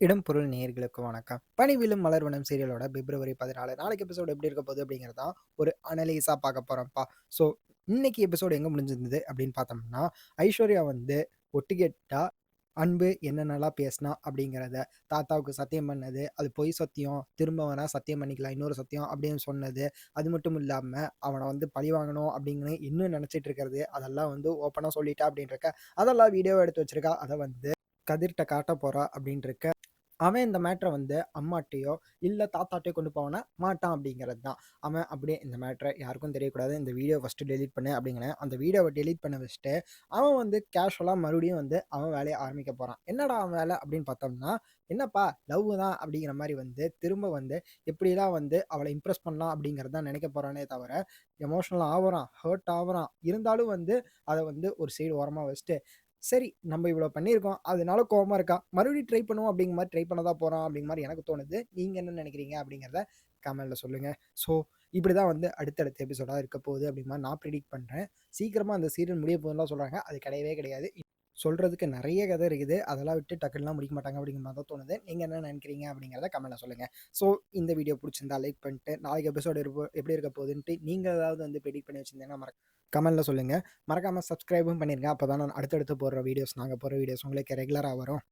இடம் பொருள் நேயர்களுக்கு வணக்கம். பணிவிலும் மலர்வனம் சீரியலோட பிப்ரவரி பதினாலு. நாளைக்கு எபிசோடு எப்படி இருக்க போகுது அப்படிங்கிறதா ஒரு அனலைஸாக பார்க்க போகிறோம்ப்பா ஸோ இன்னைக்கு எபிசோடு எங்கே முடிஞ்சிருந்தது அப்படின்னு பார்த்தோம்னா ஐஸ்வர்யா வந்து ஒட்டுகெட்டா அன்பு என்னென்னலாம் பேசினா அப்படிங்கிறத தாத்தாவுக்கு சத்தியம் பண்ணது அது பொய் சத்தியம் திரும்ப வேணா சத்தியம் பண்ணிக்கலாம் இன்னொரு சத்தியம் அப்படின்னு சொன்னது அது மட்டும் இல்லாமல் அவனை வந்து பழி வாங்கணும் அப்படின்னு இன்னும் நினச்சிட்டு இருக்கிறது அதெல்லாம் வந்து ஓப்பனாக சொல்லிட்டா அப்படின்றக்க அதெல்லாம் வீடியோ எடுத்து வச்சிருக்கா. அதை வந்து கதிர்கிட்ட காட்ட போகிறா அப்படின்னு அவன் இந்த மேட்ரை வந்து அம்மாட்டையோ இல்லை தாத்தாட்டையோ கொண்டு போவானா? மாட்டான் அப்படிங்கிறது தான் அவன் அப்படியே இந்த மேட்ரை யாருக்கும் தெரியக்கூடாது. இந்த வீடியோ ஃபஸ்ட்டு டெலிட் பண்ணு அப்படிங்கிறேன் அந்த வீடியோவை டெலீட் பண்ண வச்சுட்டு அவன் வந்து கேஷுவலாக மறுபடியும் வந்து அவன் வேலையை ஆரம்பிக்க போகிறான் என்னடா அவன் வேலை அப்படின்னு பார்த்தோம்னா என்னப்பா லவ் தான் அப்படிங்கிற மாதிரி வந்து திரும்ப வந்து எப்படிலாம் வந்து அவளை இம்ப்ரெஸ் பண்ணலாம் அப்படிங்கிறது தான் நினைக்க போகிறானே தவிர எமோஷனல் ஆகுறான் ஹர்ட் ஆகுறான் இருந்தாலும் வந்து அதை வந்து ஒரு சைடு ஓரமாக வச்சுட்டு சரி நம்ம இவ்வளோ பண்ணியிருக்கோம். அதனால கோவமாக இருக்கா? மறுபடியும் ட்ரை பண்ணுவோம் அப்படிங்கிற மாதிரி ட்ரை பண்ண தான் போகிறோம் அப்படிங்கிற மாதிரி எனக்கு தோணுது. நீங்கள் என்ன நினைக்கிறீங்க அப்படிங்கிறத கமெண்ட்டில் சொல்லுங்கள் ஸோ இப்படி தான் வந்து அடுத்தடுத்த எபிசோடாக இருக்க போகுது அப்படிங்கிற மாதிரி நான் ப்ரிடிக் பண்ணுறேன் சீக்கிரமாக அந்த சீரியல் முடிய போகுதுலாம் சொல்கிறாங்க அது கிடையவே கிடையாது. சொல்கிறதுக்கு நிறைய கதை இருக்குது. அதெல்லாம் விட்டு டக்குலாம் முடிக்க மாட்டாங்க அப்படிங்கிற மாதிரி தான் தோணுது. நீங்கள் என்ன நினைக்கிறீங்க அப்படிங்கிறத கமெண்ட்டில் சொல்லுங்கள் ஸோ இந்த வீடியோ பிடிச்சிருந்தா லைக் பண்ணிட்டு நாளைக்கு எபிசோடு இருப்போ எப்படி இருக்க போகுதுன்ட்டு நீங்கள் ஏதாவது வந்து ப்ரெடிக்ட் பண்ணி வச்சுருந்தீங்கன்னா மறக்க கமெண்ட்டில் சொல்லுங்கள் மறக்காமல் சப்ஸ்கிரைபும் பண்ணிடுங்க அப்போ தான் நான் அடுத்தடுத்து போடுற வீடியோஸ் நாங்கள் போகிற வீடியோஸ் உங்களுக்கு ரெகுலராக வரும்.